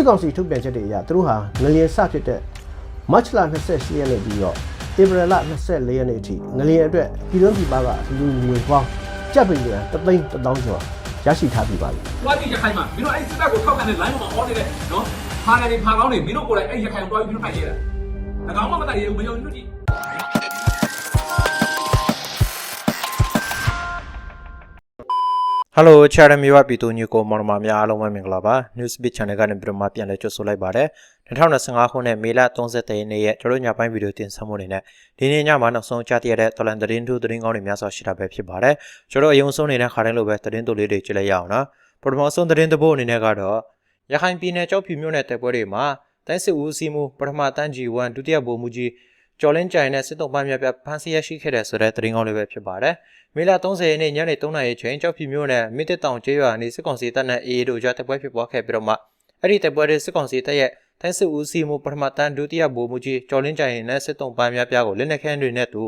စစ်ကောင်စီထုတ်ပြန်ချက်တွေအရသူတို့ဟာငလျင်စဖြစ်တဲ့မတ်လ28ရက်နေ့ပြီးတော့ဧပြီလ24ရက်နေ့အထိငလျင်အတွက်ပြည်တွင်းပြည်ပကလူငွေပေါင်းကြက်ပင်ပြန်တသိန်းတစ်သောင်းကျော်ရရှိထားပြီပါပြီ။တွားကြည့်ရခိုင်မှာမင်းတို့အဲ့စစ်တပ်ကိုထောက်ခံတဲ့ line မှာ on နေတဲ့နော်။ဖားတယ်ဖားကောင်းနေမင်းတို့ကိုယ်တိုင်အဲ့ရခိုင်ကိုတွားပြီးမင်းတို့ထိုင်ရတာ။ဒါကောင်မှမတိုင်ရဘူးမယုံလို့ကြည့် ဟယ်လိုချာရမီဝပြည်သူညကိုမော်မများအားလုံးပဲမင်္ဂလာပါ Newsbeat Channel ကနေပြီးတော့မှပြန်လည်ကြိုဆိုလိုက်ပါတယ်2025ခုနှစ်မေလ30ရက်နေ့ရဲ့ကျွန်တော်ညပိုင်းဗီဒီယိုတင်ဆက်မှုတွေနဲ့ဒီနေ့ညမှာနောက်ဆုံးကြားသိရတဲ့တော်လန်သတင်းထူးသတင်းကောင်းတွေများစွာရှိတာပဲဖြစ်ပါတယ်ကျွန်တော်အယုံဆုံးနေတဲ့ခါတိုင်းလိုပဲသတင်းတူလေးတွေကြည့်လိုက်ရအောင်နော်ပထမဆုံးသတင်းတစ်ပုဒ်အနေနဲ့ကတော့ရခိုင်ပြည်နယ်ကြောက်ဖြူမြို့နယ်တပ်ပွဲတွေမှာတိုင်းစစ်ဦးစီးမှုပထမတန်းကြီး1ဒုတိယဗိုလ်မှူးကြီး ကျော်လင်းကြိုင်နဲ့စစ်တုံးပန်းများပြဖမ်းဆီးရရှိခဲ့တဲ့ဆိုတဲ့သတင်းကောင်းလေးပဲဖြစ်ပါတယ်မေလ30ရက်နေ့ညနေ3:00နာရီချိန်ကြောက်ဖြူမြို့နယ်မြစ်တက်တောင်ကျေးရွာနေစစ်ကောင်စီတပ်နဲ့အေအေတို့ကြားတပ်ပွဲဖြစ်ပွားခဲ့ပြီးတော့မှအဲ့ဒီတပ်ပွဲတွေစစ်ကောင်စီတပ်ရဲ့တိုင်းစစ်ဦးစီးမှုပထမတန်းဒုတိယဗိုလ်မှူးကြီးကျော်လင်းကြိုင်နဲ့စစ်တုံးပန်းများပြကိုလက်နက်ခဲတွေနဲ့တူ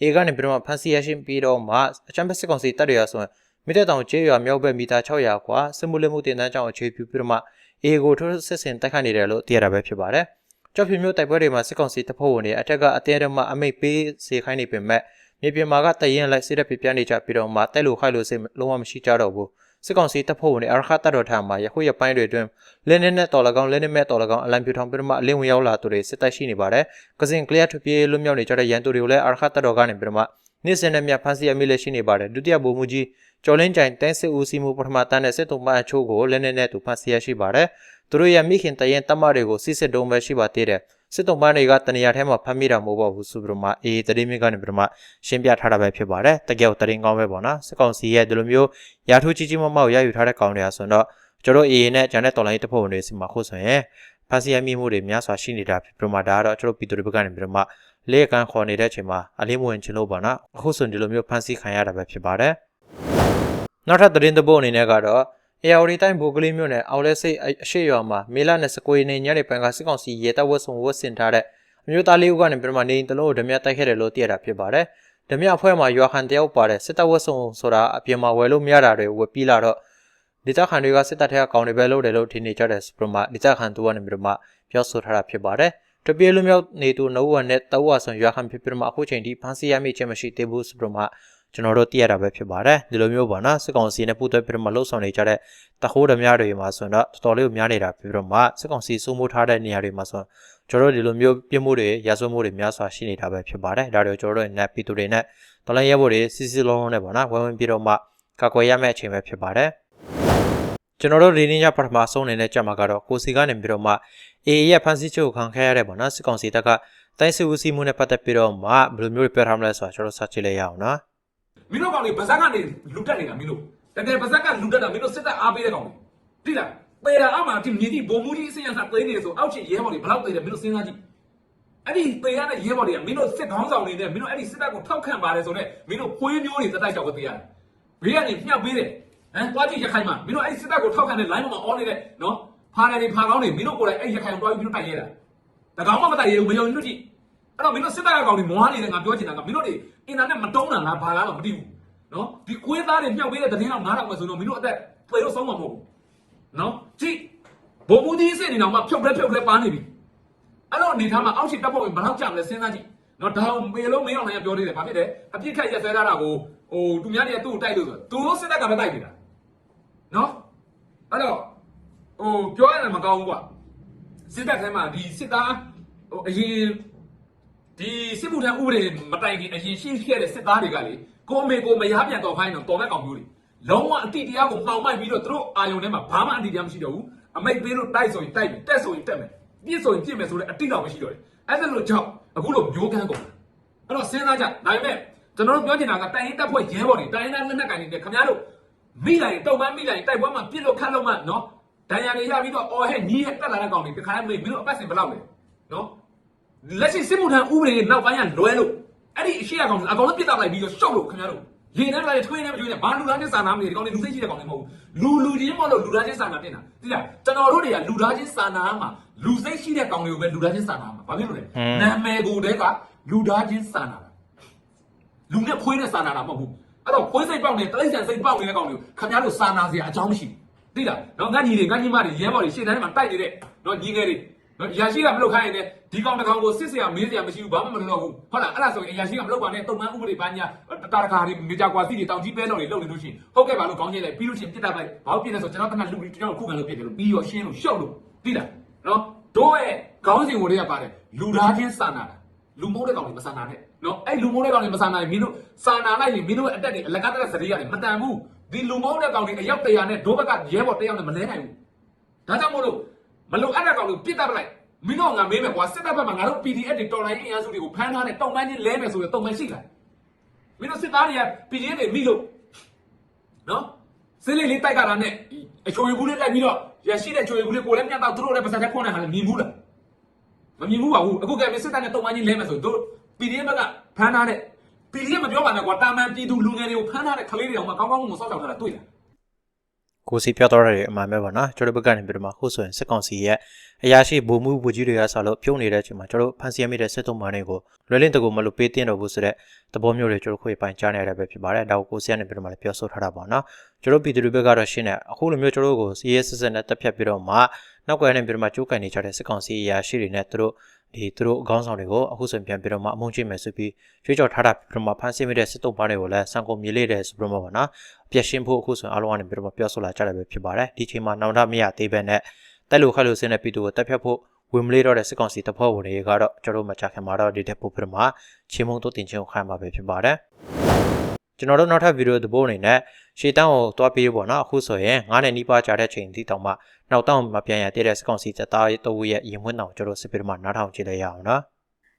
အေကနေပြီးတော့မှဖမ်းဆီးရရှိပြီးတော့မှအချမ်းဘက်စစ်ကောင်စီတပ်တွေရဆိုရင်မြစ်တက်တောင်ကျေးရွာမြောက်ဘက်မီတာ600ခွာစစ်မှုလက်မှုတင်တန်းကြောင်းအခြေပြုပြီးတော့မှအေကိုထိုးစစ်ဆင်တိုက်ခိုက်နေတယ်လို့သိရတာပဲဖြစ်ပါတယ်။ ကြောက်ဖြူမျိုးတိုက်ပွဲတွေမှာစစ်ကောင်စီတပ်ဖွဲ့ဝင်တွေအထက်ကအတဲတမအမိတ်ပေးစေခိုင်းနေပေမဲ့မြေပြင်မှာကတရင်လိုက်စစ်တပ်ပြပြနေကြပြီးတော့မှတိုက်လို့ခိုက်လို့စိတ်လုံးဝမရှိကြတော့ဘူးစစ်ကောင်စီတပ်ဖွဲ့ဝင်တွေအရခတ်တပ်တော်ထံမှာရခုရပိုင်းတွေအတွင်းလက်နက်နဲ့တော်လကောင်လက်နက်မဲ့တော်လကောင်အလံပြူထောင်ပြီးတော့မှအလင်းဝင်ရောက်လာသူတွေစစ်တပ်ရှိနေပါတယ်ကစင်ကလျက်ထွပြေးလွတ်မြောက်နေကြတဲ့ရန်သူတွေကိုလည်းအရခတ်တပ်တော်ကနေပြီးတော့မှနေ့စဉ်နဲ့မြဖမ်းဆီးအမိလက်ရှိနေပါတယ်ဒုတိယဗိုလ်မှူးကြီးကျော်လင်းကြိုင်တိုင်းစစ်ဦးစီးမှုပထမတန်းနဲ့စစ်တုံးမအချို့ကိုလက်နက်နဲ့သူဖမ်းဆီးရရှိပါတယ် သူတို့ရဲ့မိခင်တရင်တမတွေကိုစစ်စစ်တုံးပဲရှိပါသေးတယ်စစ်တုံးပန်းတွေကတနေရာထဲမှာဖမ်းမိတာမဟုတ်ပါဘူးဆိုပြီးတော့မှအေးတရင်မြင့်ကနေပြီးတော့မှရှင်းပြထားတာပဲဖြစ်ပါတယ်တကယ်တရင်ကောင်းပဲပေါ့နော်စစ်ကောင်စီရဲ့ဒီလိုမျိုးရာထူးကြီးကြီးမမောက်ရယူထားတဲ့ကောင်တွေကဆိုတော့ကျွန်တော်အေးနဲ့ဂျန်တဲ့တော်လိုင်းတပ်ဖွဲ့ဝင်တွေစီမှာခုဆိုရင်ဖမ်းဆီးရမိမှုတွေများစွာရှိနေတာဖြစ်ပြီးတော့မှဒါကတော့ကျွန်တော်ပြည်သူတွေဘက်ကနေပြီးတော့မှလေကန်ခေါ်နေတဲ့အချိန်မှာအလေးမဝင်ချင်လို့ပေါ့နော်အခုဆိုရင်ဒီလိုမျိုးဖမ်းဆီးခံရတာပဲဖြစ်ပါတယ်နောက်ထပ်သတင်းတစ်ပုဒ်အနေနဲ့ကတော့ အေယာဝတီတိုင်းဘိုကလေးမြို့နယ်အောင်လဲစိတ်အရှိရွာမှာမေလ29ရက်နေ့ညနေပိုင်းကစစ်ကောင်စီရေတပ်ဝတ်စုံဝတ်ဆင်ထားတဲ့အမျိုးသားလေးဦးကနေပြည်မနေတလုံးကိုဓမြတိုက်ခဲ့တယ်လို့သိရတာဖြစ်ပါတယ်။ဓမြအဖွဲ့မှာရွာခံတယောက်ပါတဲ့စစ်တပ်ဝတ်စုံဆိုတာအပြင်မှာဝယ်လို့မရတာတွေဝယ်ပြီးလာတော့ဒေသခံတွေကစစ်တပ်ထက်ကကောင်းတွေပဲလုပ်တယ်လို့ထင်နေကြတယ်ဆိုပြီးမှဒေသခံသူကနေပြည်မပြောဆိုထားတာဖြစ်ပါတယ်။တပြေလူမျိုးနေသူနှုတ်ဝနဲ့တဝါဆွန်ရွာခံဖြစ်ပြီးမှအခုချိန်ထိဖမ်းဆီးရမိခြင်းမရှိသေးဘူးဆိုပြီးမှ ကျွန်တော်တို့သိရတာပဲဖြစ်ပါတယ်ဒီလိုမျိုးပေါ့နော်စစ်ကောင်စီနဲ့ပူးတွဲပြီးတော့မလှုပ်ဆောင်နေကြတဲ့တခိုးဓမြတွေမှာဆိုတော့တော်တော်လေးကိုများနေတာပြီးတော့မှစစ်ကောင်စီစိုးမိုးထားတဲ့နေရာတွေမှာဆိုကျွန်တော်တို့ဒီလိုမျိုးပြစ်မှုတွေရာဇဝတ်မှုတွေများစွာရှိနေတာပဲဖြစ်ပါတယ်ဒါတွေကိုကျွန်တော်တို့နဲ့ပြည်သူတွေနဲ့တော်လိုင်းရဲဘော်တွေစစ်စစ်လုံးလုံးနဲ့ပေါ့နော်ဝိုင်းဝန်းပြီးတော့မှကာကွယ်ရမယ့်အချိန်ပဲဖြစ်ပါတယ်ကျွန်တော်တို့ဒီနေ့ညပထမဆုံးအနေနဲ့ကြက်မှာကတော့ကိုစီကနေပြီးတော့မှအေအေရဲ့ဖန်ဆီးချုပ်ခံခဲ့ရတဲ့ပေါ့နော်စစ်ကောင်စီတပ်ကတိုင်းစစ်ဦးစီးမှုနဲ့ပတ်သက်ပြီးတော့မှဘယ်လိုမျိုးပြောထားမလဲဆိုတာကျွန်တော်စကြည့်လိုက်ရအောင်နော်။ မင်းတို့ကောင်တွေဗဇက်ကနေလူတက်နေတာမင်းတို့။တကယ်ဗဇက်ကလူတက်တာမင်းတို့စစ်တပ်အားပေးတဲ့ကောင်တွေ။တိလား။ပေတာအမှဒီမြည်တိဘုံမူကြီးအစင်ရစာသိနေဆိုအောက်ချစ်ရဲဘော်တွေဘယ်လောက်သိတယ်မင်းတို့စဉ်းစားကြည့်။အဲ့ဒီပေရတဲ့ရဲဘော်တွေကမင်းတို့စစ်ခေါင်းဆောင်တွေနဲ့မင်းတို့အဲ့ဒီစစ်တပ်ကိုထောက်ခံပါတယ်ဆိုတော့မင်းတို့ဖွေးမျိုးတွေတက်တိုက်ကြောက်ကိုသိရတယ်။ဘေးကနေမြှောက်ပေးတယ်။ဟမ်တွားကြည့်ရခိုင်မှာမင်းတို့အဲ့ဒီစစ်တပ်ကိုထောက်ခံတဲ့ line မှာ on နေတဲ့နော်ဖားတယ်ဖားကောင်းနေမင်းတို့ကိုယ်တိုင်အဲ့ရခိုင်ကိုတွားပြီးမင်းတို့တိုက်ရတာ။ဒါကောင်မှမတိုက်ရဘူးမယုံလို့ကြည့်။ အဲ့တော့မင်းတို့စစ်တပ်ကကောင်တွေမွားနေတယ်ငါပြောချင်တာကမင်းတို့တွေအင်တာနက်မတုံးတာလားဘာလားတော့မသိဘူး။နော်ဒီခွေးသားတွေမြှောက်ပေးတဲ့သတင်းတော့နားတော့မဆိုတော့မင်းတို့အသက်ပြေလို့ဆုံးမှာမဟုတ်ဘူး။နော်ကြည့်ဘုံမူကြီးစစ်နေတော့မှဖြုတ်လဲဖြုတ်လဲပါနေပြီ။အဲ့တော့အနေထားမှာအောက်ရှိတပ်ဖွဲ့ဝင်ဘယ်လောက်ကြာမလဲစဉ်းစားကြည့်။နော်ဒါအောင်ပေလုံးမင်းအောင်လည်းပြောသေးတယ်ဘာဖြစ်လဲအပြစ်ခတ်ရက်စဲထားတာကိုဟိုသူများတွေကသူ့ကိုတိုက်လို့ဆိုသူတို့စစ်တပ်ကပဲတိုက်နေတာ။နော်အဲ့တော့ဟိုပြောရတယ်မကောင်းဘူးကွာစစ်တပ်ထဲမှာဒီစစ်သားဟိုအရင် ဒီစစ်မှုထမ်းဥပဒေမတိုင်ခင်အရင်ရှိခဲ့တဲ့စစ်သားတွေကလေကိုအမေကိုမရပြန်တော့ခိုင်းတော့တော်တဲ့ကောင်မျိုးတွေလုံးဝအတိတရားကိုမှောင်မိုက်ပြီးတော့သူတို့အာယုံထဲမှာဘာမှအတိတရားမရှိတော့ဘူးအမိတ်ပေးလို့တိုက်ဆိုရင်တိုက်ပြီတက်ဆိုရင်တက်မယ်ပြစ်ဆိုရင်ပြစ်မယ်ဆိုတဲ့အတိတော့မရှိတော့တယ်အဲ့ဒါလို့ကြောင့်အခုလိုမျိုးကန်းကုန်အဲ့တော့စဉ်းစားကြဒါပေမဲ့ကျွန်တော်တို့ပြောချင်တာကတိုင်ရင်တက်ဖွဲ့ရဲဘော်တွေတိုင်ရင်လက်နက်ကန်တွေခင်ဗျားတို့မိလိုက်တုံပန်းမိလိုက်တိုက်ပွဲမှာပြစ်လို့ခတ်လို့မှနော်ဒဏ်ရာတွေရပြီးတော့အော်ဟဲ့ညီးဟဲ့တက်လာတဲ့ကောင်တွေတခါတည်းမေးမင်းတို့အပတ်စဉ်ဘယ်လောက်လဲနော် လက်ရှိစစ်မှုထမ်းဥပဒေနောက်ပိုင်းကလွဲလို့အဲ့ဒီအရှိရကောင်အကောင်လုံးပြစ်တာလိုက်ပြီးတော့ရှုပ်လို့ခင်ဗျားတို့လေနဲ့လိုက်ထွေးနေမကျွေးနေဘာလူသားချင်းစာနာမနေဒီကောင်တွေလူစိတ်ရှိတဲ့ကောင်တွေမဟုတ်ဘူးလူလူချင်းမဟုတ်လို့လူသားချင်းစာနာတင်တာသိလားကျွန်တော်တို့တွေကလူသားချင်းစာနာမှာလူစိတ်ရှိတဲ့ကောင်တွေကိုပဲလူသားချင်းစာနာမှာဘာဖြစ်လို့လဲနာမည်ကိုတည်းကလူသားချင်းစာနာတာလူနဲ့ခွေးနဲ့စာနာတာမဟုတ်ဘူးအဲ့တော့ခွေးစိတ်ပေါက်နေတိရစ္ဆာန်စိတ်ပေါက်နေတဲ့ကောင်တွေကိုခင်ဗျားတို့စာနာစရာအကြောင်းမရှိဘူးသိလားနော်ငါညီတွေငါညီမတွေရဲဘော်တွေရှေ့တန်းထဲမှာတိုက်နေတဲ့နော်ညီငယ်တွေ နော်အရာရှိကမလုပ်ခိုင်းရင်လည်းဒီကောင်တစ်ကောင်ကိုစစ်စရာမေးစရာမရှိဘူးဘာမှမလုပ်တော့ဘူးဟုတ်လားအဲ့ဒါဆိုရင်အရာရှိကမလုပ်ပါနဲ့တုံ့မှန်ဥပဒေပညာတာရကာတွေမေဂျာကွာစီတွေတောင်ကြီးပဲတော်တွေလုပ်နေလို့ရှိရင်ဟုတ်ကဲ့ပါလို့ခေါင်းချင်းလိုက်ပြီးလို့ရှိရင်ပြစ်တတ်လိုက်ဘာလို့ပြစ်လဲဆိုကျွန်တော်တနက်လူကျွန်တော်ခုခံလို့ပြစ်တယ်လို့ပြီးရောရှင်းလို့ရှော့လို့သိလားနော်တို့ရဲ့ခေါင်းစဉ်ကိုတွေကပါတယ်လူသားချင်းစာနာတာလူမိုးတဲ့ကောင်တွေမစာနာနဲ့နော်အဲ့လူမိုးတဲ့ကောင်တွေမစာနာရင်မင်းတို့စာနာလိုက်ရင်မင်းတို့ရဲ့အတက်တွေအလကားတဲ့စရိရတယ်မတန်ဘူးဒီလူမိုးတဲ့ကောင်တွေအယောက်တရာနဲ့ဒိုးဘက်ကရဲဘော်တယောက်နဲ့မလဲနိုင်ဘူးဒါကြောင့်မို့လို့ မလုံအပ်တဲ့ကောင်ကိုပြစ်တတ်ပလိုက်မင်းတို့ငါမေးမယ်ကွာစစ်တပ်ဘက်မှာငါတို့ PDF တွေတော်လိုင်းအင်အားစုတွေကိုဖမ်းထားတဲ့တုံ့ပန်းချင်းလဲမယ်ဆိုရင်တုံ့ပန်းရှိလားမင်းတို့စစ်သားတွေက PDF တွေမိလို့နော်စစ်လေးလေးတိုက်ကြတာနဲ့အချိုရီဘူးလေးတိုက်ပြီးတော့ရရှိတဲ့ချိုရီဘူးလေးကိုလည်းမြတ်တော့သူတို့လည်းပါစတဲ့ခွန်းနဲ့ဟာလည်းမြင်ဘူးလားမမြင်ဘူးပါဘူးအခုကဲမစစ်တပ်နဲ့တုံ့ပန်းချင်းလဲမယ်ဆိုတို့ PDF ဘက်ကဖမ်းထားတဲ့ PDF မပြောပါနဲ့ကွာတာမန်ပြည်သူလူငယ်တွေကိုဖမ်းထားတဲ့ကလေးတွေအောင်မှကောင်းကောင်းမွန်မွန်စောက်ရှောက်ထားတာတွေ့လား ကိုစီပြောတော့တဲ့အမှန်ပဲပေါ့နော်ကျွန်တော်တို့ဘက်ကနေပြီးတော့မှခုဆိုရင်စစ်ကောင်စီရဲ့အရာရှိဗိုလ်မှူးဗိုလ်ကြီးတွေကဆလို့ပြုံးနေတဲ့အချိန်မှာကျွန်တော်တို့ဖန်စီရမိတဲ့စစ်တုံးမှန်တွေကိုလွယ်လင့်တကူမလို့ပေးတင်တော့ဘူးဆိုတဲ့သဘောမျိုးတွေကျွန်တော်ခွေပိုင်ကြားနေရတဲ့ပဲဖြစ်ပါတယ်ဒါကိုကိုစီကနေပြီးတော့မှလည်းပြောဆိုထားတာပေါ့နော် ကျွန်တော်ပြည်သူတွေဘက်ကတော့ရှင်းတယ်အခုလိုမျိုးကျွန်တော်တို့ကိုစီရဲစစ်စစ်နဲ့တက်ဖြတ်ပြီးတော့မှနောက်ကွယ်နေပြီးတော့မှကြိုးကန်နေကြတဲ့စစ်ကောင်စီအရာရှိတွေနဲ့သူတို့ဒီသူတို့အကောင်းဆောင်တွေကိုအခုဆိုရင်ပြန်ပြီးတော့မှအမုန်းကျင့်မယ်ဆိုပြီးကြွေးကြော်ထားတာပြီးတော့မှဖန်စီမိတဲ့စစ်တုံးမှန်တွေကိုလည်းစံကုန်မြေလေးတယ်ဆိုပြီးတော့မှပေါ့နော်ပြည့်ရှင်းဖို့အခုဆိုရင်အားလုံးကနေပြီးတော့ပြောဆိုလာကြတယ်ပဲဖြစ်ပါတယ်ဒီချိန်မှာနောင်တမရသေးပဲနဲ့တက်လို့ခက်လို့စင်းတဲ့ပြည်သူကိုတက်ဖြတ်ဖို့ဝင်မလေးတော့တဲ့စစ်ကောင်စီတပ်ဖွဲ့ဝင်တွေကတော့ကျွန်တော်တို့မချခင်မှာတော့ဒီတက်ပို့ပြမှာချင်းမုံတို့တင်ချင်းကိုခိုင်းမှာပဲဖြစ်ပါတယ် ကျွန်တော်တို့နောက်ထပ်ဗီဒီယိုသဘောအနေနဲ့ရှေ့တန်းကိုတွားပြေးပေါ့နော်အခုဆိုရင်9နှစ်နီးပါးကြာတဲ့ချိန်ဒီတောင်မှနောက်တောင်မပြန်ရတဲ့စစ်ကောင်စီတပ်သားတို့ရဲ့ရင်မွန်းတောင်ကျွန်တော်စစ်ပြီးတော့မှနားထောင်ကြည့်လိုက်ရအောင်နော်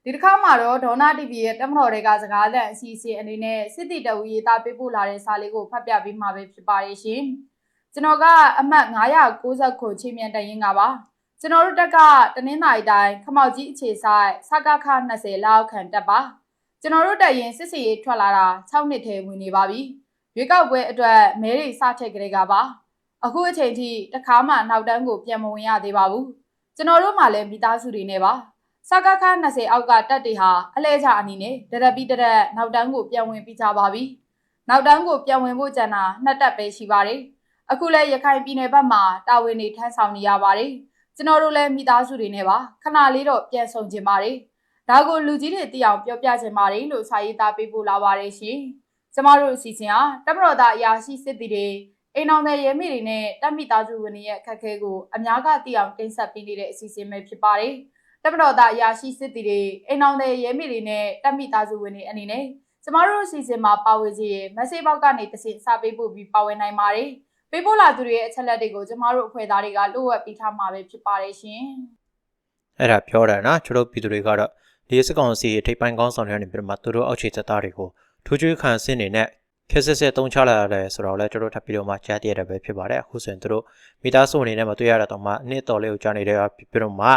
ဒီတစ်ခါမှာတော့ဒေါနာ TV ရဲ့တက်မတော်တွေကစကားလန့်အစီအစဉ်အနေနဲ့စစ်တီတဝူရေးသားပေးပို့လာတဲ့စာလေးကိုဖတ်ပြပေးမှာပဲဖြစ်ပါတယ်ရှင်။ကျွန်တော်ကအမှတ်990ခုချင်းမြန်တရင်ကပါ။ကျွန်တော်တို့တက်ကတနင်္သာရီတိုင်းခမောက်ကြီးအခြေဆိုင်စကခ20လောက်ခံတက်ပါ။ ကျွန်တော်တို့တက်ရင်စစ်စီရေးထွက်လာတာ6နှစ်ထဲဝင်နေပါပြီ။ရွေးကောက်ပွဲအတွက်မဲတွေစထက်ကလေးကပါ။အခုအချိန်ထိတခါမှနောက်တန်းကိုပြန်မဝင်ရသေးပါဘူး။ကျွန်တော်တို့မှလည်းမိသားစုတွေနဲ့ပါ။စကခ20အောက်ကတက်တွေဟာအလဲချအနေနဲ့တရက်ပြီးတရက်နောက်တန်းကိုပြန်ဝင်ပြီးကြပါပြီ။နောက်တန်းကိုပြန်ဝင်ဖို့ကြံတာနှစ်တက်ပဲရှိပါတယ်။အခုလဲရခိုင်ပြည်နယ်ဘက်မှာတာဝန်တွေထမ်းဆောင်နေရပါတယ်။ကျွန်တော်တို့လည်းမိသားစုတွေနဲ့ပါခဏလေးတော့ပြန်ဆောင်ကျင်ပါတယ်။ ဒါကိုလူကြီးတွေသိအောင်ပြောပြချင်ပါတယ်လို့စာရေးသားပေးပို့လာပါတယ်ရှင်။ကျမတို့အစီအစဉ်ဟာတပ်မတော်သားအရာရှိစစ်သည်တွေအိမ်အောင်တဲ့ရဲမိတွေနဲ့တပ်မိသားစုဝင်တွေရဲ့အခက်အခဲကိုအများကသိအောင်တင်ဆက်ပေးနေတဲ့အစီအစဉ်ပဲဖြစ်ပါတယ်။တပ်မတော်သားအရာရှိစစ်တီတွေအိမ်အောင်တဲ့ရဲမိတွေနဲ့တပ်မိသားစုဝင်တွေအနေနဲ့ကျမတို့အစီအစဉ်မှာပါဝင်စီရင်မက်ဆေ့ဘောက်ကနေတစ်ဆင့်စာပေးပို့ပြီးပါဝင်နိုင်ပါတယ်။ပေးပို့လာသူတွေရဲ့အချက်လက်တွေကိုကျမတို့အဖွဲ့သားတွေကလိုအပ်ပြီးထားမှာပဲဖြစ်ပါတယ်ရှင်။အဲ့ဒါပြောတာနော်ကျွန်တော်ပြည်သူတွေကတော့ ဒီစစ်ကောင်စီထိပ်ပိုင်းကောင်းဆောင်တွေကနေပြီးတော့မှသူတို့အောက်ခြေတပ်သားတွေကိုထူးချွေးခံစင်းနေနဲ့ခက်ဆက်ဆက်တုံးချလာရတယ်ဆိုတော့လည်းကျွန်တော်ထပ်ပြီးတော့မှကြားတရတဲ့ပဲဖြစ်ပါတယ်အခုဆိုရင်သူတို့မိသားစုအနေနဲ့မတွေ့ရတာတော့မှနှစ်တော်လေးကိုကြားနေတဲ့ပြီးတော့မှ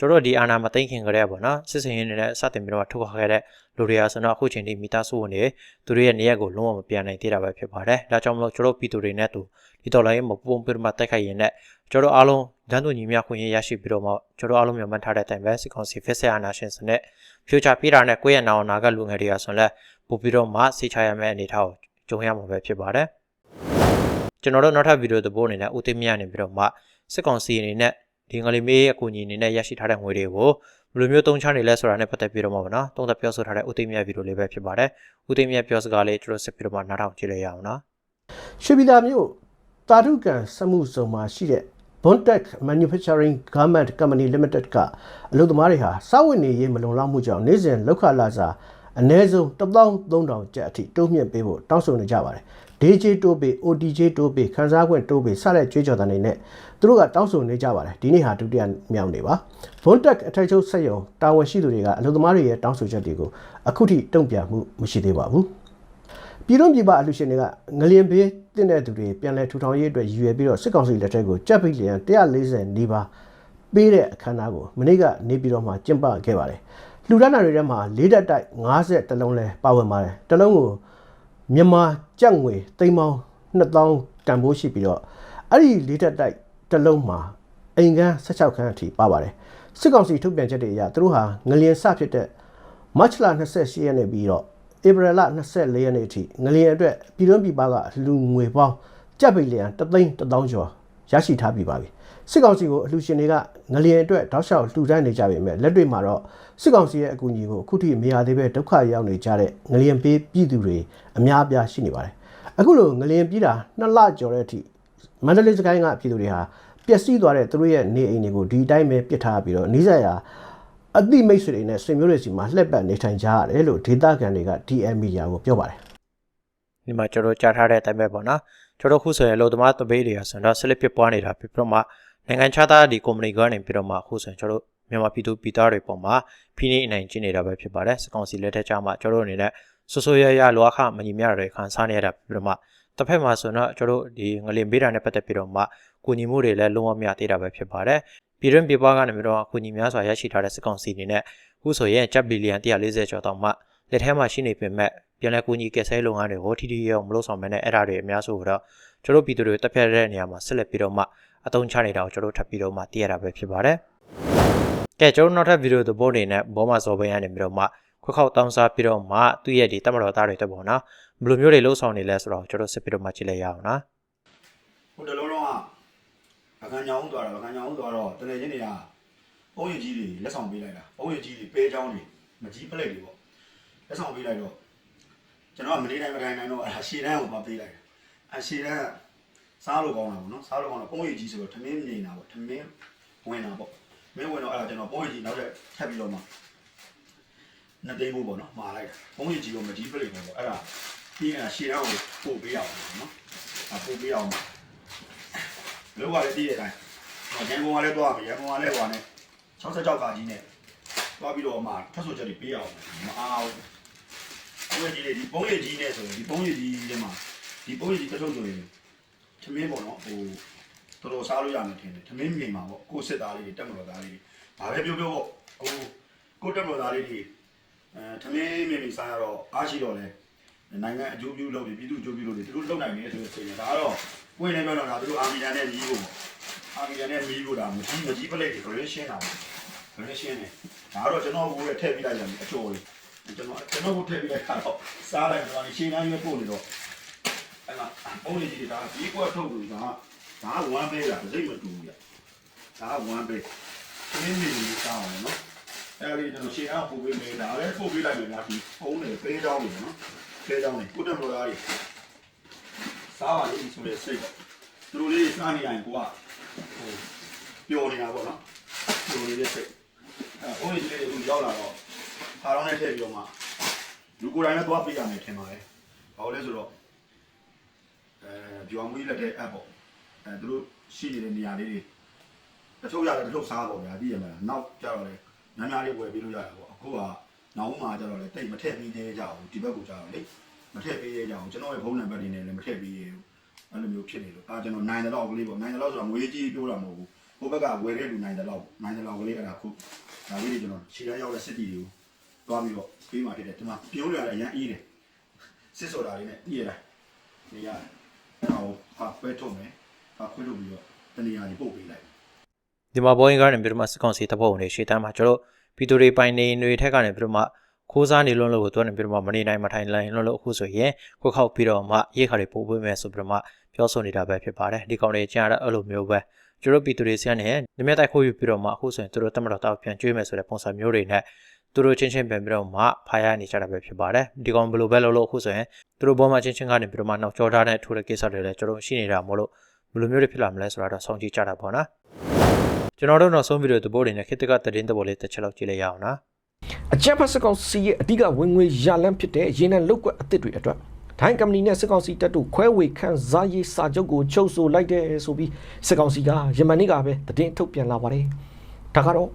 ကျွန်တော်ဒီအာနာမသိခင်ကြတဲ့ပေါ့နော်စစ်စင်ရင်းနဲ့စတင်ပြီးတော့ထုတ်ခါခဲ့တဲ့လူတွေကဆိုတော့အခုချိန်ထိမိသားစုဝင်တွေသူတို့ရဲ့နေရက်ကိုလုံးဝမပြန်နိုင်သေးတာပဲဖြစ်ပါတယ်ဒါကြောင့်မလို့ကျွန်တော်ပြည်သူတွေနဲ့တူဒီတော်လိုင်းမပုံပြီးတော့မှတိုက်ခိုက်ရင်လည်းကျွန်တော်အားလုံးဒန်းတူညီမျှခွင့်ရရရှိပြီးတော့မှကျွန်တော်အားလုံးမြန်မာထားတဲ့အတိုင်းပဲစစ်ကောင်စီဖက်ဆက်အာနာရှင်စနဲ့ future ပြတာနဲ့ကိုယ့်ရဲ့နောင်နာကလူငယ်တွေကဆိုရင်လည်းပို့ပြီးတော့မှစိတ်ချရမယ့်အနေအထားကိုကြုံရမှာပဲဖြစ်ပါတယ်ကျွန်တော်တို့နောက်ထပ်ဗီဒီယိုသဘောအနေနဲ့ဦးသိမြနေပြီးတော့မှစစ်ကောင်စီအနေနဲ့ ဒီငလေးမေးရဲ့အကူအညီအနေနဲ့ရရှိထားတဲ့ငွေတွေကိုဘယ်လိုမျိုးတုံးချနေလဲဆိုတာနဲ့ပတ်သက်ပြီးတော့မှပါနော်တုံးသက်ပြောဆိုထားတဲ့ဦးသိမြဗီဒီယိုလေးပဲဖြစ်ပါတယ်ဦးသိမြပြောစကားလေးကျွန်တော်ဆက်ပြီးတော့မှနားထောင်ကြည့်လိုက်ရအောင်နော်ရွှေပြည်သာမြို့တာထုကန်စက်မှုဇုံမှာရှိတဲ့ Bontek Manufacturing Garment Company Limited ကအလုပ်သမားတွေဟာစာဝတ်နေရေးမလုံလောက်မှုကြောင့်နေ့စဉ်လောက်ခလာစာအနည်းဆုံး13000ကျပ်အထိတိုးမြင့်ပေးဖို့တောင်းဆိုနေကြပါတယ်။ DJ တိုးပေး OTJ တိုးပေးခန်းစားခွင့်တိုးပေးစတဲ့ကြွေးကြော်တဲ့အနေနဲ့ သူတို့ကတောင်းဆိုနေကြပါတယ်။ဒီနေ့ဟာဒုတိယမြောက်နေပါ Bontek အထက်ချုပ်ဆက်ယုံတာဝန်ရှိသူတွေကအလုပ်သမားတွေရဲ့တောင်းဆိုချက်တွေကိုအခုထိတုံ့ပြန်မှုမရှိသေးပါဘူး။ပြည်တွင်းပြည်ပအလှူရှင်တွေကငလျင်ဘေးတင့်တဲ့သူတွေပြန်လဲထူထောင်ရေးအတွက်ရည်ရွယ်ပြီးတော့စစ်ကောင်စီလက်ထက်ကိုကြက်ပိလျံ140နီးပါးပေးတဲ့အခမ်းအနားကိုမနေ့ကနေပြည်တော်မှာကျင်းပခဲ့ပါတယ်။လှူဒန်းတာတွေထဲမှာလေးတက်တိုက်50တလုံးလဲပါဝင်ပါတယ်။တလုံးကိုမြန်မာကျပ်ငွေသိန်းပေါင်း2000တန်ဖိုးရှိပြီးတော့အဲ့ဒီလေးတက်တိုက် တလုံးမှာအိမ်ကန်း16ခန်းအထိပါပါတယ်။စစ်ကောင်စီထုတ်ပြန်ချက်တွေအရသူတို့ဟာငလျင်စဖြစ်တဲ့မတ်လ28ရက်နေ့ပြီးတော့ဧပြီလ24ရက်နေ့အထိငလျင်အတွက်ပြည်တွင်းပြည်ပကလူငွေပေါင်းကြက်ပိလျံ3သိန်း1000ကျော်ရရှိထားပြီးပါပြီစစ်ကောင်စီကိုအလှူရှင်တွေကငလျင်အတွက်တောက်လျှောက်လှူဒန်းနေကြပေမဲ့လက်တွေ့မှာတော့စစ်ကောင်စီရဲ့အကူအညီကိုအခုထိမရသေးပဲဒုက္ခရောက်နေကြတဲ့ငလျင်ပေးပြည်သူတွေအများအပြားရှိနေပါတယ်အခုလိုငလျင်ပြည်တာနှစ်လကျော်တဲ့အထိ မန္တလေးစကိုင်းကပြည်သူတွေဟာပျက်စီးသွားတဲ့သူတို့ရဲ့နေအိမ်တွေကိုဒီအတိုင်းပဲပစ်ထားပြီးတော့နီးစပ်ရာအတိမိတ်ဆွေတွေနဲ့ဆွေမျိုးတွေစီမှာလှက်ပတ်နေထိုင်ကြရတယ်လို့ဒေတာကန်တွေက DM မီဒီယာကိုပြောပါတယ်ဒီမှာကျွန်တော်ကြားထားတဲ့အတိုင်းပဲပေါ့နော်ကျွန်တော်ခုဆိုရင်အလုပ်သမားတပိတ်တွေကဆိုတော့ဆက်လက်ဖြစ်ပွားနေတာပြီးတော့မှနိုင်ငံခြားသားဒီ company ကနေပြီးတော့မှအခုဆိုရင်ကျွန်တော်မြန်မာပြည်သူပြည်သားတွေပေါ်မှာဖိနှိပ်အနိုင်ကျင့်နေတာပဲဖြစ်ပါတယ်စကောင်စီလက်ထက်ကြမှာကျွန်တော်အနေနဲ့ဆိုဆိုရရလောအခမညီမျှတွေခံစားနေရတာပြီးတော့မှ တစ်ဖက်မှာဆိုတော့ကျွန်တော်ဒီငလင်ပေးတာနဲ့ပတ်သက်ပြီးတော့မှကုညီမှုတွေလည်းလုံးဝမရသေးတာပဲဖြစ်ပါတယ်ပြည်တွင်းပြည်ပကနေပြီးတော့ကုညီများစွာရရှိထားတဲ့စကောင်စီအနေနဲ့အခုဆိုရင်ကျပ်ဘီလီယံ140ကျော်တောင်မှလက်ထဲမှာရှိနေပေမဲ့ပြန်လည်ကူညီကယ်ဆယ်လုပ်ငန်းတွေကိုထိထိရောက်မလို့ဆောင်မဲနဲ့အဲ့ဒါတွေအများစုတော့ကျွန်တော်ပြည်သူတွေတက်ဖြတ်တဲ့နေရာမှာဆက်လက်ပြီးတော့မှအသုံးချနေတာကိုကျွန်တော်ထပ်ပြီးတော့မှသိရတာပဲဖြစ်ပါတယ်။ကဲကျွန်တော်နောက်ထပ်ဗီဒီယိုသဘောနေနဲ့ဘောမစောပင်းရနေပြီးတော့မှ ခွက်ခေါက်တောင်းစားပြီးတော့မှသူ့ရဲ့ဒီတမတော်သားတွေတက်ပေါ့နော်ဘယ်လိုမျိုးတွေလှုပ်ဆောင်နေလဲဆိုတော့ကျွန်တော်စစ်ပြီးတော့မှကြည့်လိုက်ရအောင်နော်ဟိုတလုံးလုံးကဗကန်ညောင်းသွားတာဗကန်ညောင်းသွားတော့တကယ်ချင်းတွေကပုံရည်ကြီးတွေလက်ဆောင်ပေးလိုက်တာပုံရည်ကြီးတွေပဲချောင်းတွေမကြီးပလက်တွေပေါ့လက်ဆောင်ပေးလိုက်တော့ကျွန်တော်ကမနေတိုင်းမတိုင်းတိုင်းတော့အရှည်တန်းကိုမပေးလိုက်တာအရှည်တန်းစားလို့ကောင်းတာပေါ့နော်စားလို့ကောင်းတော့ပုံရည်ကြီးဆိုတော့ထမင်းမြင်တာပေါ့ထမင်းဝင်တာပေါ့မင်းဝင်တော့အဲ့ဒါကျွန်တော်ပုံရည်ကြီးနောက်ထပ်ထပ်ပြီးတော့မှ နှစ်သိန်းဖို့ပေါ့နော်မှာလိုက်တာပုံရည်ကြီးကိုမကြီးပလက်ပေါ့အဲ့ဒါပြီးရင်ရှည်တန်းကိုပို့ပေးရအောင်ပေါ့နော်အပို့ပေးအောင်လောကလည်းတည်တဲ့အတိုင်းရန်ကုန်ကလည်းသွားပြီရန်ကုန်ကလည်းဟိုနဲ့66ကကြီးနဲ့သွားပြီးတော့မှထပ်ဆိုချက်တွေပေးအောင်မအားဘူးဘုရားကြီးလေဒီပုံရည်ကြီးနဲ့ဆိုရင်ဒီပုံရည်ကြီးထဲမှာဒီပုံရည်ကြီးတစ်ထုပ်ဆိုရင်သမင်းပေါ့နော်ဟိုတော်တော်စားလို့ရမယ်ထင်တယ်သမင်းမြင်မှာပေါ့ကိုစစ်သားလေးတွေတက်မတော်သားလေးတွေဘာပဲပြောပြောပေါ့ဟိုကိုတက်မတော်သားလေးတွေ အဲသမင်းမြင်ပြီးစားရတော့အားရှိတော့လဲနိုင်ငံအကျိုးပြုလုပ်ပြီးပြည်သူအကျိုးပြုလုပ်ပြီးသူတို့လုပ်နိုင်တယ်ဆိုလို့ဆိုရင်ဒါကတော့ကိုယ်နဲ့ပြောတော့ဒါသူတို့အာမီတန်နဲ့ညီးဖို့ပေါ့အာမီတန်နဲ့ညီးဖို့ဒါမကြီးမကြီးပလက်တွေခရစ်ရှင်းတာပေါ့ခရစ်ရှင်းတယ်ဒါကတော့ကျွန်တော်ဘိုးရဲ့ထည့်ပြလိုက်ရတယ်အချိုလေးကျွန်တော်ကျွန်တော်ဘိုးထည့်ပြလိုက်တာတော့စားလိုက်တော့ရှင်းတိုင်းပဲပို့နေတော့အဲ့မှာပုံလေးကြီးဒါဒီကွက်ထုတ်လို့ဒါဒါဝမ်းပေးတာစိတ်မတူဘူးဒါဝမ်းပေးရှင်းနေနေစားအောင်နော် အဲ့ဒီကျွန်တော်ရှင်းအောင်ပို့ပေးမယ်ဒါလည်းပို့ပေးလိုက်မယ်လားဒီဖုန်းနဲ့ပေးကြောင်းနေနော်ပေးကြောင်းနေကုတ္တမတော်သားတွေစားပါလိမ့်ဆိုတဲ့စိတ်သူတို့လေးစားနေရင်ကိုကဟိုပျော်နေတာပေါ့နော်ပျော်နေတဲ့စိတ်အဲအိုးကြီးလေးကိုရောက်လာတော့ခါတော့နဲ့ထည့်ပြီးတော့မှလူကိုယ်တိုင်လည်းသွားပေးရမယ်ထင်ပါတယ်ဘာလို့လဲဆိုတော့အဲပြောင်းမွေးလက်တဲ့ app ပေါ့အဲသူတို့ရှိနေတဲ့နေရာလေးတွေတချို့ရတယ်တချို့စားပေါ့ဗျာသိရမလားနောက်ကြတော့လေ များများလေးဝယ်ပေးလို့ရတာပေါ့အခုကနောက်မှကျတော့လေတိတ်မထည့်ပြီးသေးကြဘူးဒီဘက်ကိုကြတော့လေမထည့်ပေးရကြအောင်ကျွန်တော်ရဲ့ဖုန်းနံပါတ်တွေနဲ့လည်းမထည့်ပေးရဘူးအဲ့လိုမျိုးဖြစ်နေလို့အာကျွန်တော်နိုင်တယ်တော့ကလေးပေါ့နိုင်တယ်တော့ဆိုတာငွေကြီးပြောတာမဟုတ်ဘူးဟိုဘက်ကဝယ်တဲ့လူနိုင်တယ်တော့နိုင်တယ်တော့ကလေးအဲ့ဒါခုဒါလေးတွေကျွန်တော်ခြေတန်းရောက်တဲ့စစ်တီတွေကိုတွားပြီးတော့ပေးမှဖြစ်တယ်ဒီမှာပြုံးရတာအရင်အေးတယ်စစ်ဆိုတာလေးနဲ့တည်ရတာနေရတယ်ဟောဟာခွဲထုတ်မယ်ဟာခွဲထုတ်ပြီးတော့တနေရာကြီးပုတ်ပေးလိုက် ဒီမှာဘောင်းကနေပြီးတော့မှစကောင်စီတပ်ဖွဲ့ဝင်တွေရှေ့တန်းမှာကျွန်တော်ပြည်သူတွေပိုင်နေတွေထက်ကနေပြီးတော့မှခိုးစားနေလုံးလို့ကိုတွန်းနေပြီးတော့မှမနေနိုင်မထိုင်နိုင်လုံးလို့အခုဆိုရင်ခွက်ခေါက်ပြီးတော့မှရေခါတွေပို့ပေးမယ်ဆိုပြီးတော့မှပြောဆိုနေတာပဲဖြစ်ပါတယ်ဒီကောင်တွေကြားရအဲ့လိုမျိုးပဲကျွန်တော်ပြည်သူတွေစီကနေနမြတိုက်ခိုးယူပြီးတော့မှအခုဆိုရင်သူတို့တမတော်တောက်ပြန်ကျွေးမယ်ဆိုတဲ့ပုံစံမျိုးတွေနဲ့သူတို့ချင်းချင်းပြန်ပြီးတော့မှဖားရနေကြတာပဲဖြစ်ပါတယ်ဒီကောင်ဘယ်လိုပဲလုပ်လို့အခုဆိုရင်သူတို့ဘောမှာချင်းချင်းကနေပြီးတော့မှနောက်ကျော်ထားတဲ့ထိုးတဲ့ကိစ္စတွေလည်းကျွန်တော်ရှိနေတာမို့လို့ဘယ်လိုမျိုးတွေဖြစ်လာမလဲဆိုတာတော့စောင့်ကြည့်ကြတာပေါ့နော် ကျွန်တော်တို့နောက်ဆုံးဗီဒီယိုသဘောတွေနဲ့ခေတ်တကသတင်းသဘောလေးတစ်ချက်လောက်ကြည့်လိုက်ရအောင်နော်အကြံဖတ်စစ်ကောင်စီရဲ့အဓိကဝင်ငွေရလန်းဖြစ်တဲ့ရေနံလောက်ကွက်အသစ်တွေအတွက်ဒိုင်းကမ္ပဏီနဲ့စစ်ကောင်စီတပ်တို့ခွဲဝေခန့်စားရေးစာချုပ်ကိုချုပ်ဆိုလိုက်တဲ့ဆိုပြီးစစ်ကောင်စီကယမန်နေ့ကပဲသတင်းထုတ်ပြန်လာပါတယ်။ဒါကတော့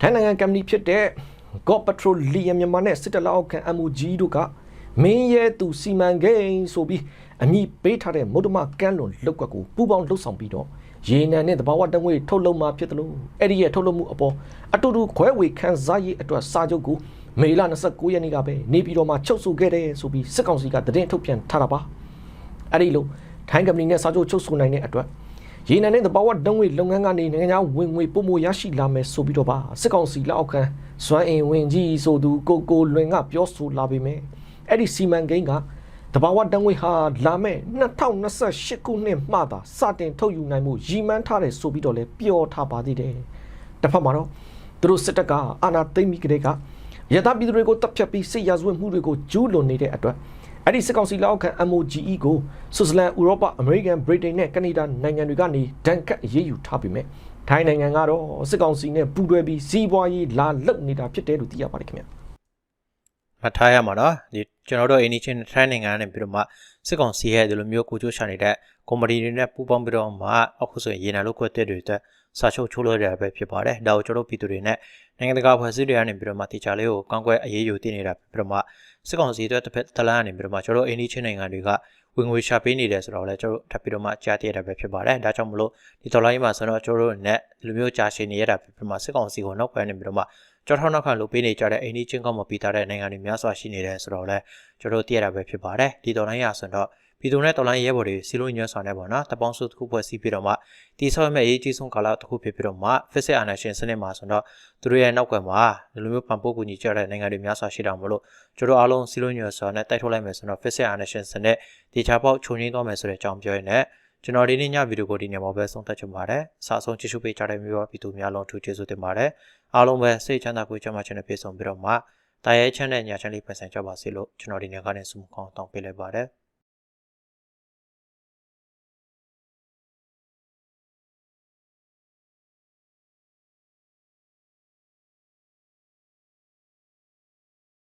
ဒိုင်းနိုင်ငံကမ္ပဏီဖြစ်တဲ့ God Petroleum မြန်မာနဲ့စစ်တပ်လက်အောက်ခံ MOG တို့ကမင်းရဲသူစီမံကိန်းဆိုပြီးအမည်ပေးထားတဲ့မုဒ္ဓမကန်းလွန်လောက်ကွက်ကိုပူးပေါင်းလှုပ်ဆောင်ပြီးတော့ ရေနံနဲ့တဘာဝတငွေထုတ်လုပ်မှာဖြစ်တယ်လို့အဲ့ဒီရဲ့ထုတ်လုပ်မှုအပေါ်အတူတူခွဲဝေခန်းစားရေးအတွက်စာချုပ်ကိုမေလ29ရက်နေ့ကပဲနေပြည်တော်မှာချုပ်ဆိုခဲ့တယ်ဆိုပြီးစစ်ကောင်စီကသတင်းထုတ်ပြန်ထားတာပါအဲ့ဒီလိုထိုင်းကမ္ပဏီနဲ့စာချုပ်ချုပ်ဆိုနိုင်တဲ့အတွက်ရေနံနဲ့တဘာဝတငွေလုပ်ငန်းကနေနိုင်ငံခြားဝင်ငွေပုံမရရှိလာမယ်ဆိုပြီးတော့ပါစစ်ကောင်စီလက်အောက်ခံဇွမ်းအင်ဝင်ကြီးဆိုသူကိုကိုလွင်ကပြောဆိုလာပေမဲ့အဲ့ဒီစီမံကိန်းက တတဘာဝတန်ငွေဟာလာမဲ့2028ခုနှစ်မှသာစတင်ထုတ်ယူနိုင်မှုရည်မှန်းထားတယ်ဆိုပြီးတော့လည်းပြောထားပါသေးတယ်တစ်ဖက်မှာတော့သူတို့စစ်တပ်ကအာဏာသိမ်းပြီးကတည်းကရသပြည်သူတွေကိုတပ်ဖြတ်ပြီးစစ်ရာဇဝတ်မှုတွေကိုကျူးလွန်နေတဲ့အတွက်အဲ့ဒီစစ်ကောင်စီလက်အောက်ခံ MOGE ကိုဆွစ်ဇာလန်ဥရောပအမေရိကန်ဗြိတိန်နဲ့ကနေဒါနိုင်ငံတွေကနေဒဏ်ခတ်အရေးယူထားပြီမဲ့ထိုင်းနိုင်ငံကတော့စစ်ကောင်စီနဲ့ပူးတွဲပြီးစီးပွားရေးလာလုပ်နေတာဖြစ်တယ်လို့သိရပါတယ်ခင်ဗျာ မှတ်ထားရမှာနော်ဒီကျွန်တော်တို့အိန္ဒိချင်းထိုင်းနိုင်ငံနဲ့ပြီးတော့မှစစ်ကောင်စီရဲ့ဒီလိုမျိုးကိုချိုးချနေတဲ့ကွန်ပဏီတွေနဲ့ပူးပေါင်းပြီးတော့မှအခုဆိုရင်ရေနံလို့ခွက်တဲ့တွေအတွက်စာချုပ်ချိုးလို့ရပဲဖြစ်ပါတယ်ဒါကိုကျွန်တော်ပြည်သူတွေနဲ့နိုင်ငံတကာဖွဲ့စည်းတွေကနေပြီးတော့မှတေချာလေးကိုကောင်းကွယ်အရေးယူတည်နေတာပြီးတော့မှစစ်ကောင်စီအတွက်တစ်ဖက်တလန်းကနေပြီးတော့မှကျွန်တော်အိန္ဒိချင်းနိုင်ငံတွေကဝင်ငွေရှာပေးနေတယ်ဆိုတော့လည်းကျွန်တော်ထပ်ပြီးတော့မှကြားသိရတာပဲဖြစ်ပါတယ်ဒါကြောင့်မလို့ဒီဒေါ်လာကြီးမှာဆိုတော့ကျွန်တော်တို့နဲ့ဒီလိုမျိုးကြာရှည်နေရတာပြီးတော့မှစစ်ကောင်စီကိုနောက်ပိုင်းနေပြီးတော့မှ ကြောထောက်နောက်ခံလုပ်ပေးနေကြတဲ့အိန္ဒိချင်းကောင်းမပြီးသားတဲ့နိုင်ငံတွေများစွာရှိနေတယ်ဆိုတော့လဲကျွန်တော်တို့သိရတာပဲဖြစ်ပါတယ်ဒီတော်လိုင်းရဆိုတော့ပြည်သူနဲ့တော်လိုင်းရဲဘော်တွေစီလိုညွှန်းဆောင်နေပါတော့တပေါင်းစုတစ်ခုဖွဲ့စည်းပြီးတော့မှတီဆော့မဲ့အရေးကြီးဆုံးကာလတစ်ခုဖြစ်ပြီးတော့မှ Fixed Annation စနစ်မှာဆိုတော့သူတို့ရဲ့နောက်ကွယ်မှာဒီလိုမျိုးပံပိုးကူညီကြတဲ့နိုင်ငံတွေများစွာရှိတာမလို့ကျွန်တော်အားလုံးစီလိုညွှန်းဆောင်နဲ့တိုက်ထုတ်လိုက်မယ်ဆိုတော့ Fixed Annation စနစ်ဒီချာပေါက်ခြုံငင်းသွားမယ်ဆိုတဲ့အကြောင်းပြောရင်းနဲ့ကျွန်တော်ဒီနေ့ညဗီဒီယိုကိုဒီနေ့မှာပဲဆုံးသက်ချင်ပါတယ်။စာဆုံးကြည့်ရှုပေးကြတဲ့မျိုးပြည်သူများလုံးထူးကျေးဇူးတင်ပါတယ်။ အားလုံးပဲစိတ်ချမ်းသာကိုကြမှာချင်တဲ့ပြေဆုံးပြီးတော့မှတာရဲချမ်းတဲ့ညာချမ်းလေးပြန်ဆန်ကြပါစေလို့ကျွန်တော်ဒီနေ့ကနေဆုမကောင်းတောင်းပေးလိုက်ပါတယ်။